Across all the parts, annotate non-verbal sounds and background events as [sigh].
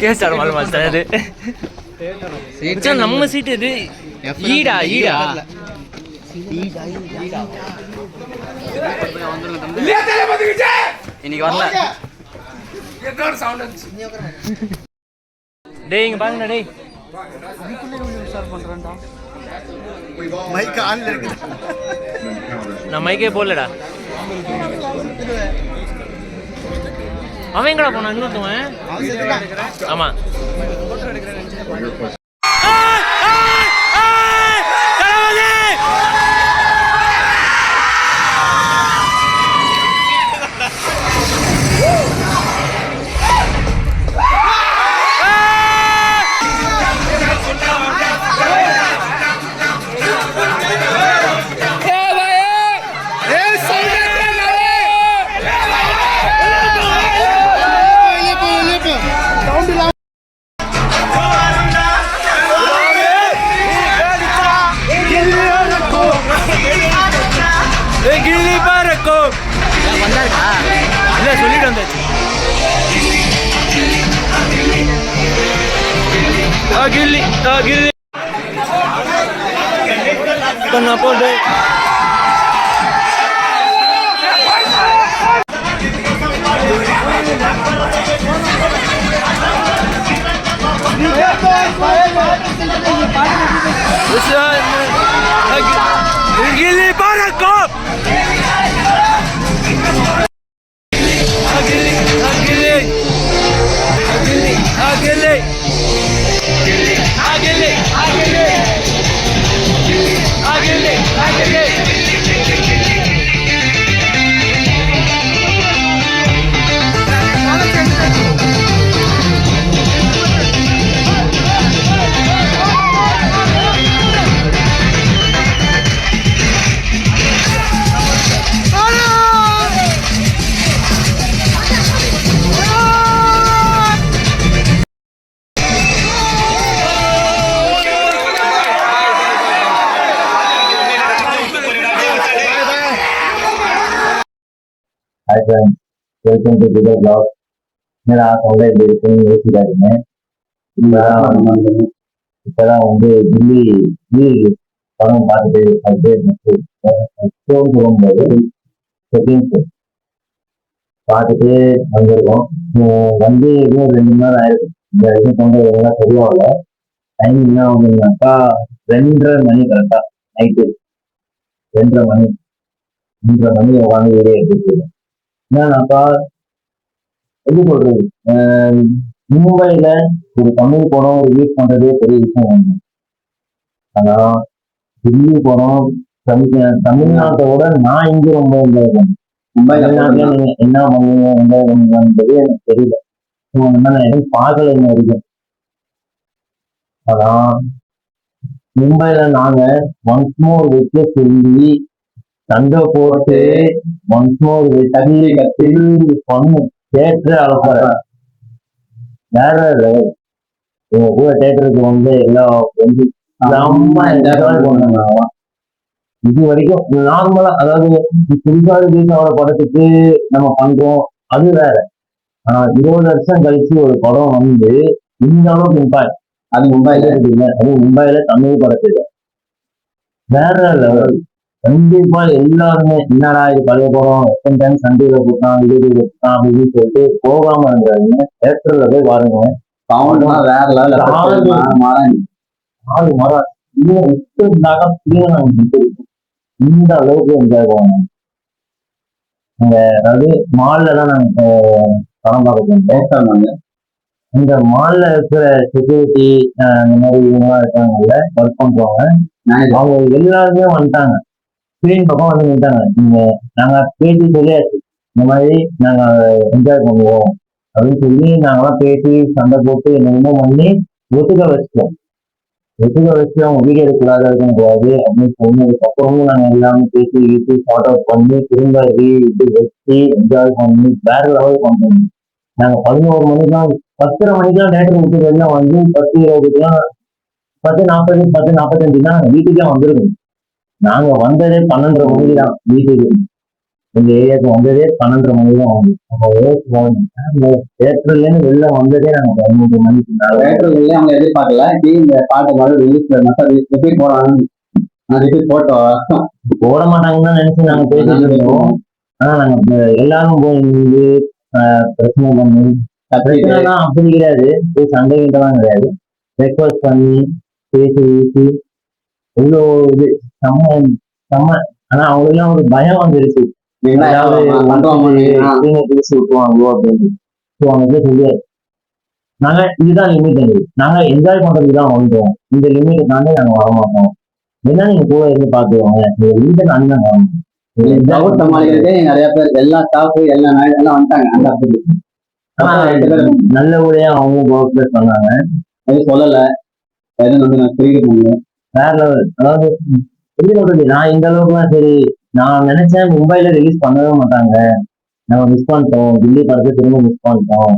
கேஸ்டார் mall master அது. நம்ம seat இது ஈடா ஈடா? இன்னைக்கு வரல. டேய் இங்க பாருங்கடா டேய். மைக் ஆன்ல இருக்கு நான் மைக்கே போடலடா. அவன் எங்கடா போனான்? இன்னொருத்தவன் ஆமா. வந்தாருக்கா இல்ல சொல்லிட்டு வந்தாச்சு ஆ கில்லி ஆ கில்லி பண்ணா போட்டு கில்லி வெல்கம் டு குடர் பிளாக் என்னடா சொல்ல இருக்குன்னு யோசிக்காதீங்க. இப்பதான் வந்து தில்லி தில்லி படம் பார்த்துட்டு பேர் செகண்ட் பார்த்துட்டு வந்திருக்கோம். வந்து இன்னும் ரெண்டு நாள் நேரம் இந்த இது கொண்டு வரலாம் தெரியும்ல டைம் என்ன ஆகுதுன்னாக்கா ரெண்டரை மணி கரெக்டா நைட்டு ரெண்டரை மணி ரெண்டரை மணி உட்காந்து வீடியோ என்னன்னாக்கா எப்படி சொல்றது? மும்பைல ஒரு தமிழ் படம் ரிலீஸ் பண்றதே பெரிய விஷயம். ஆனா தில்லி படம் தமிழ் தமிழ்நாட்டோட நான் இங்க ரொம்ப பண்ணேன். தமிழ்நாட்டுல நீங்க என்ன பண்ணுவீங்க enjoy பண்ணுவீங்கன்றது எனக்கு தெரியல. So, அதனால நான் எதுவும் பார்க்கல இன்ன வரைக்கும். ஆனா மும்பைல நாங்க ஒன்ஸ் மோர் வெட்ல சொல்லி சண்டை போட்டு ஒன்ஸ் மோர் தண்ணி திரும்பி பண்ணு தேட்டரே அளப்பற வேற level. இவங்க கூட தேட்டருக்கு வந்து எல்லாம் friends செம்ம இது வரைக்கும் நார்மலா அதாவது புதுசாக தீசாவோட படத்துக்கு நம்ம பண்றோம். அது வேற. ஆனா இருபது வருஷம் கழிச்சு ஒரு படம் வந்து இந்த அளவுக்கு இம்பாக்ட் அது மும்பைல இருக்குங்க. அது மும்பைல தமிழ் படத்துக்கு வேற லெவல் கண்டிப்பா எல்லாருமே என்னடா இது பழைய படம்? எத்தனை டைம் சண்டேல போட்டான் இது போட்டான் அப்படின்னு சொல்லிட்டு போகாம இருந்தாங்க தேட்டர்ல போய் பாருங்க. வேற ஆளு ஆளு மரம் இன்னும் விட்டு இருந்தாங்க. இந்த அளவுக்கு என்ஜாய் பண்ணுவோம் அங்க அதாவது மால்ல தான் நாங்க படம் பார்க்க போனோம் இந்த மால்ல இருக்கிற செக்யூரிட்டி இந்த மாதிரி இவங்கலாம் இருக்காங்கல்ல ஒர்க் பண்றவங்க அவங்க எல்லாருமே வந்துட்டாங்க. ஸ்கிரீன் பக்கம் வந்து நின்றாங்க. நீங்க நாங்க பேசி சொல்லியாச்சு. இந்த மாதிரி நாங்க என்ஜாய் பண்ணுவோம். அப்படின்னு சொல்லி நாங்களாம் பேசி சண்டை போட்டு என்னென்னமோ பண்ணி ஒத்துக்க வச்சிட்டோம். ஒத்துக்க வச்சு அவங்க வீடியோ எடுக்கக்கூடாது இருக்க கூடாது அப்படின்னு சொன்னதுக்கு அப்புறமும் நாங்க எல்லாமே பேசி வீட்டு ஷார்ட் அவுட் பண்ணி திரும்ப இது வச்சு என்ஜாய் பண்ணி வேற லெவல் பண்ணோம் நாங்க பதினோரு மணிக்கெல்லாம் பத்தரை மணிக்கெல்லாம் நேற்று விட்டு வெளில வந்து பத்து இருபதுக்குலாம் பத்து நாற்பது பத்து நாற்பத்தஞ்சுலாம் வீட்டுக்கே வந்துருக்கோம் நாங்க வந்ததே பன்னெண்டரை மணிக்கு தான் வீட்டுக்கு எங்க ஏரியாவுக்கு வந்ததே பன்னெண்டரை மணிக்கு தான் வந்து நம்ம தேட்டர்ல இருந்து வெளில வந்ததே நாங்க பதினஞ்சு மணிக்கு. தேட்டர்லயே அவங்க எதிர்பார்க்கல. இந்த பாட்டு ரிலீஸ்ல மட்டும் ரிப்பீட் போடுறாங்க ரிப்பீட் போட்டோம் போட மாட்டாங்கன்னு தான் நினைச்சு நாங்க பேசிட்டு இருக்கோம் ஆனா நாங்க எல்லாரும் போய் நின்று பிரச்சனை பண்ணி பிரச்சனைலாம் அப்படி கிடையாது. போய் சண்டை கிட்டலாம் கிடையாது. ரெக்வஸ்ட் பண்ணி பேசி பேசி இவ்வளோ இது செம்ம செம்ம. ஆனா அவங்களுக்குலாம் ஒரு பயம் வந்துருச்சு. பேசி விட்டுருவாங்களோ அப்படின்னு. அவங்க நாங்க இதுதான் லிமிட் எங்களுக்கு நாங்க என்ஜாய் பண்றதுக்கு தான் இந்த லிமிட் தாண்டி நாங்க வர மாட்டோம். என்ன நீங்க கூட இருந்து பாத்துக்கோங்க. வரணும். நீங்க enjoy தவிர சமாளிக்கிறதே நிறைய பேர் எல்லா ஸ்டாஃப் எல்லா நாய் எல்லாம் வந்துட்டாங்க. அந்த அப்படி பேரும் நல்லபடியா அவங்க கோஆப்ரேட் பண்ணாங்க. எதுவும் சொல்லல நான் வேற லெவல் அதாவது எப்படி சொல்றது நான் இந்த அளவுக்குலாம் சரி நான் நினைச்சேன் மும்பைல ரிலீஸ் பண்ணவே மாட்டாங்க. நம்ம மிஸ் பண்ணிட்டோம். தில்லி படத்தை திரும்ப மிஸ் பண்ணிட்டோம்.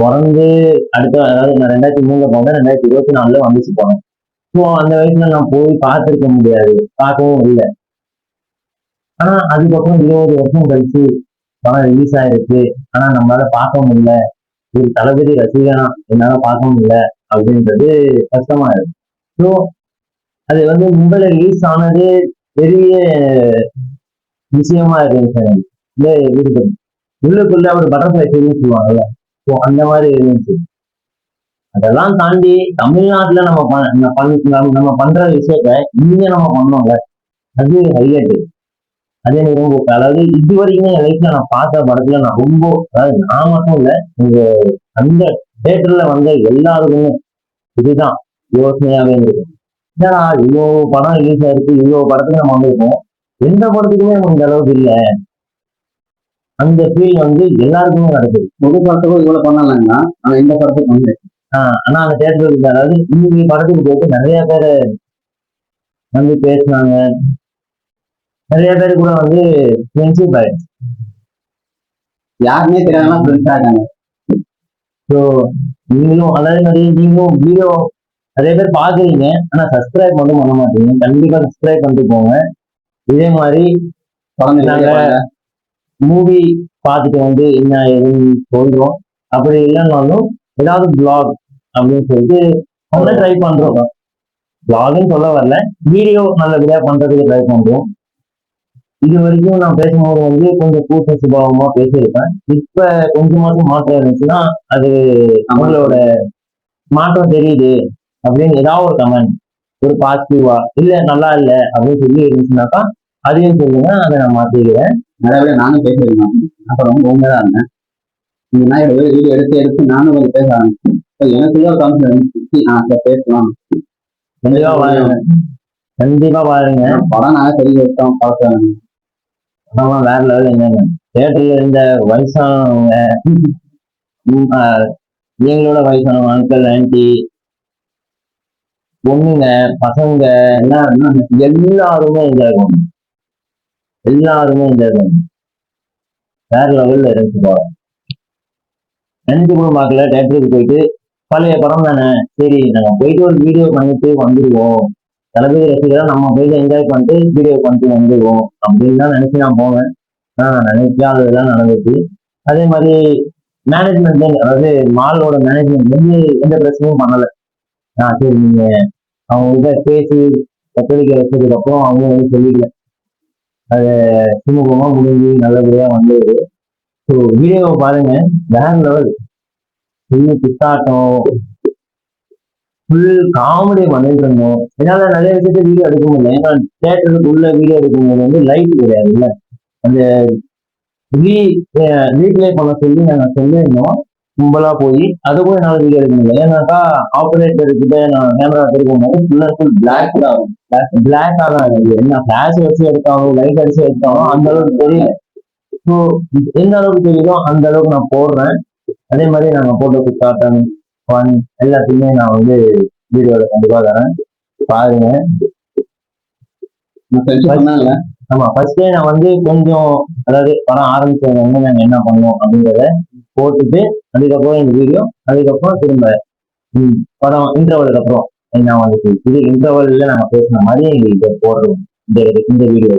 பிறந்து அடுத்த அதாவது நான் ரெண்டாயிரத்தி மூணுல போனேன் ரெண்டாயிரத்தி இருபத்தி நாலுல வந்துச்சு போனேன் ஸோ அந்த வயசுல நான் போய் பார்த்துருக்க முடியாது. பார்க்கவும் இல்லை. ஆனா அதுக்கப்புறம் இருபது வருஷம் கழிச்சு படம் ரிலீஸ் ஆயிருக்கு. ஆனா நம்மளால பார்க்க முடியல. ஒரு தளபதி ரசிகனா என்னால பார்க்க முடியல. அப்படின்றது கஷ்டமா இருக்கு ஸோ அது வந்து மும்பைல ரிலீஸ் ஆனது பெரிய விஷயமா இருந்துச்சு எனக்கு. இந்த இருக்கு உள்ளுக்குள்ள ஒரு பட்டர்ஃபிளை ஃபீலிங் சொல்லுவாங்கல்ல. ஸோ அந்த மாதிரி இருந்துச்சு. அதெல்லாம் தாண்டி தமிழ்நாட்டுல நம்ம பண்- நம்ம நம்ம- பண்ற விஷயத்த இங்க நம்ம பண்ணோம்ல. அது ஹைலைட்டு அதே எனக்கு ரொம்ப அதாவது இது என் லைஃப்ல நான் பார்த்த படத்துல நான் ரொம்ப அதாவது நான் மட்டும் இல்லை இந்த அந்த தேட்டர்ல வந்த எல்லாருக்குமே இதுதான் யோசனையாவே இருந்தது. என்னடா இவ்வளோ படம் ரிலீஸ் ஆயிருக்கு இவ்வளோ படத்துக்கு நம்ம வந்திருக்கோம். எந்த படத்துக்குமே நமக்கு இந்த அளவுக்கு இல்லை. அந்த ஃபீல் வந்து எல்லாருக்குமே நடக்குது ஒரு படத்துக்கும் இவ்வளவு பண்ணலாங்கன்னா ஆனா இந்த படத்துக்கு வந்து. ஆஹ் ஆனா அந்த தேட்டருக்கு அதாவது இன்னைக்கு படத்துக்கு போயிட்டு நிறைய பேர் வந்து பேசினாங்க. நிறைய பேர் கூட வந்து ஃப்ரெண்ட்ஷிப் ஆயிடுச்சு. யாருமே தெரியாம ஃப்ரெண்ட்ஸ் ஆகாங்க ஸோ நீங்களும் அதே மாதிரி நீங்களும் வீடியோ நிறைய பேர் பாக்குறீங்க ஆனா சப்ஸ்கிரைப் மட்டும் பண்ண மாட்டீங்க. கண்டிப்பா சப்ஸ்கிரைப் பண்ணிட்டு போங்க. இதே மாதிரி நாங்க மூவி பார்த்துட்டு வந்து என்ன ஏதுன்னு சொல்றோம். அப்படி இல்லைன்னாலும் ஏதாவது பிளாக் அப்படின்னு சொல்லிட்டு அவங்க ட்ரை பண்றோம். பிளாக்னு சொல்ல வரல. வீடியோ நல்லபடியா பண்றதுக்கு ட்ரை பண்றோம். இது வரைக்கும் நான் பேசும்போது வந்து கொஞ்சம் கூட்ட சுபாவமா பேசியிருப்பேன். இப்ப கொஞ்சமாச்சும் மாற்றம் இருந்துச்சுன்னா அது அவங்களோட மாற்றம் தெரியுது. அப்படின்னு ஏதாவது ஒரு கமெண்ட் ஒரு பாசிட்டிவா இல்ல நல்லா இல்ல அப்படின்னு சொல்லி இருந்துச்சுனாக்கா அதையும் சொல்லுங்க அதை நான் மாத்திக்கிறேன் நிறைய பேர் நானும் பேசியிருக்கேன் அப்ப ரொம்ப உண்மையா இருந்தேன். இந்த நாய் வீடியோ எடுத்து எடுத்து நானும் கொஞ்சம் பேச ஆரம்பிச்சேன். So, எனக்குள்ள கான்ஃபிடன்ஸ் ஆ சரி பேசலாம். கண்டிப்பா பாருங்க. கண்டிப்பா பாருங்க. படம் நாங்க தெரிய வச்சோம் பார்க்க ஆமா வேற லெவல் என்னங்க தியேட்டர்ல இருந்த வயசானவங்க [laughs] எங்களோட வயசானவங்க அங்கிள் ஆன்டி பொண்ணுங்க பசங்க எல்லாரும் எல்லாருமே என்ஜாய் பண்ணும் எல்லாருமே என்ஜாய் பண்ணணும் வேற லெவல்ல இருந்துச்சு படம் நினைச்சு கூட பார்க்கல தேட்டருக்கு போயிட்டு பழைய படம் தானே? சரி நம்ம போயிட்டு ஒரு வீடியோ பண்ணிட்டு வந்துடுவோம் தளபதி ரசிகரா நம்ம போயிட்டு என்ஜாய் பண்ணிட்டு வீடியோ பண்ணிட்டு வந்துடுவோம் அப்படின்னு தான் நினைச்சு நான் போவேன். ஆஹ் நினைக்காததுதான் நடந்துச்சு. அதே மாதிரி மேனேஜ்மெண்ட் அதாவது மாலோட மேனேஜ்மெண்ட் வந்து எந்த பிரச்சனையும் பண்ணலை. ஆ சரி நீங்க அவங்க பேசி கத்தரிக்க வச்சதுக்கு அப்புறம் அவங்க வந்து சொல்லிக்கல. அது சுமூகமா முடிஞ்சு நல்லபடியா வந்தது. ஸோ வீடியோவை பாருங்க. வேற லெவல் ஃபுல் பித்தாட்டம் ஃபுல் காமெடி பண்ணிட்டு இருந்தோம். என்னால நிறைய விஷயத்த வீடியோ எடுக்க முடியல. ஏன்னா தேட்டருக்கு உள்ள வீடியோ எடுக்கும்போது வந்து லைட் கிடையாதுல்ல. அந்த ரீ ரீப்ளே பண்ண சொல்லி நாங்கள் சொல்லியிருந்தோம். கும்பலா போய் அதை கூட என்னால வீடியோ எடுக்க முடியல. ஏன்னாக்கா ஆபரேட்டர் கிட்ட நான் கேமரா திருப்பும்போது ஃபுல் அண்ட் ஃபுல் பிளாக் தான் பிளாக்கா தான் இருக்கு. என்ன ஃபிளாஷ் வச்சு எடுத்தாலும் லைட் அடிச்சு எடுத்தாலும் அந்த அளவுக்கு தெரியல ஸோ எந்த அளவுக்கு தெரியுதோ அந்த அளவுக்கு நான் போடுறேன். அதே மாதிரி நாங்க போட்டோ குத்தாட்டம் ஃபன் எல்லாத்தையுமே நான் வந்து வீடியோல கண்டிப்பா தரேன். பாருங்க. ஆமா ஃபர்ஸ்டே நான் வந்து கொஞ்சம் அதாவது படம் ஆரம்பிச்சவங்க வந்து நாங்க என்ன பண்ணோம் அப்படிங்கிறத போட்டுட்டு அதுக்கப்புறம் இந்த வீடியோ அதுக்கப்புறம் திரும்ப ம், படம் இன்டர்வலுக்கு அப்புறம் என்ன வந்துச்சு? இது இன்டர்வல்ல நாங்க பேசின மாதிரி எங்களுக்கு போடுறோம் இந்த இந்த வீடியோ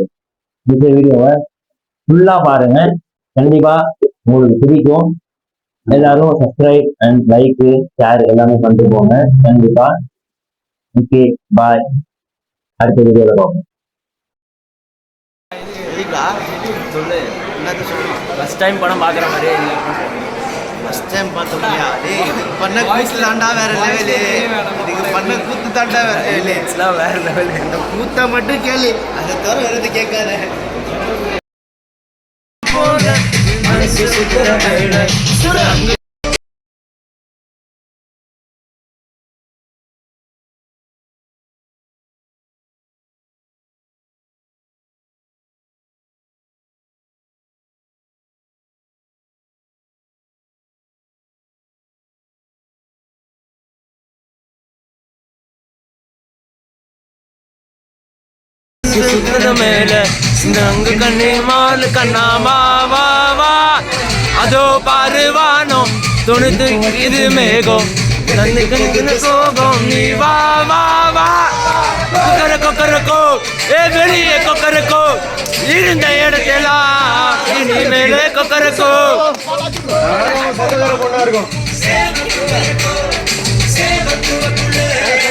இந்த வீடியோவை ஃபுல்லா பாருங்க. கண்டிப்பா உங்களுக்கு பிடிக்கும். எல்லாரும் சப்ஸ்கிரைப் அண்ட் லைக் ஷேர் எல்லாமே பண்ணிட்டு போங்க. கண்டிப்பா. ஓகே பாய் அடுத்த வீடியோவில் பார்ப்போம். சொல்லு. என்னத்த ஃபர்ஸ்ட் டைம் படம் பார்க்குற மாதிரி டைம் பார்த்தோம்லையா? டேய் பண்ண கூத்து தாண்டா வேற லெவலு இதுக்கு பண்ண கூத்து தாண்டா வேற லெவலு இதெல்லாம் வேற லெவலு இந்த கூத்தை மட்டும் கேளு. அதை தவிர வேறது கேட்காத. மனசு சுத்துற வேளை மேல சிந்தங்க கண்ணே மால் கண்ணா வா வா அதோ பாருவானோ துணித்து இது மேகம். நந்து கண்ணுக்கு கோபம் நீ வா வா வா. கொக்கர கொக்கரக்கோ ஏ வெளிய கொக்கரக்கோ இருந்த இடத்தெல்லாம் இனி மேலே கொக்கரக்கோ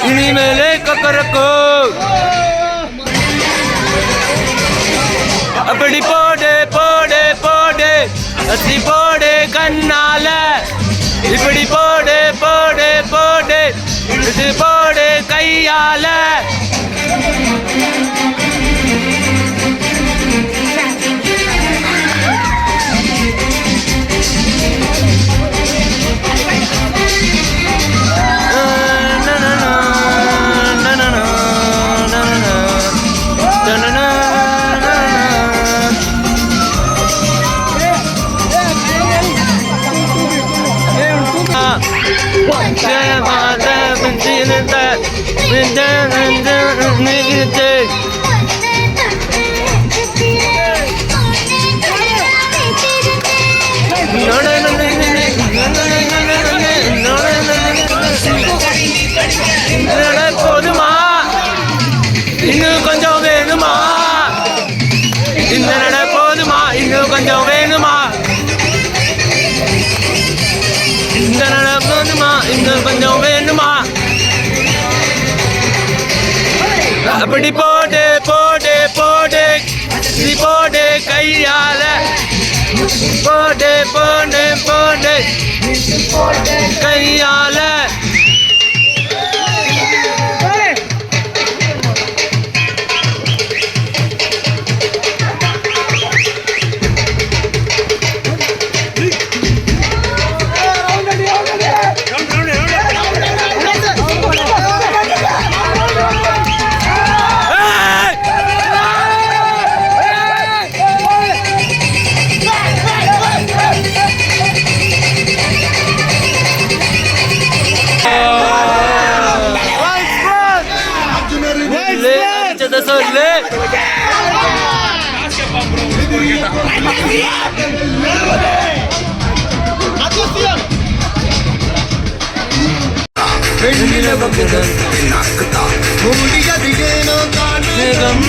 இனிமேலே கொக்கரக்கோ அப்படி போடு போடு போடு. அப்படி போடு கண்ணால. இப்படி போடு போடு போடு. இது போடு கையால. Cem Adem Cilin'de Minden Minden Minden அப்படி போடு போடு போடு. போடு கையால. போடு போடு போடு. கையால. அடிச்சத சொல்லு வெண்ணில பக்கத்தில் மேகம்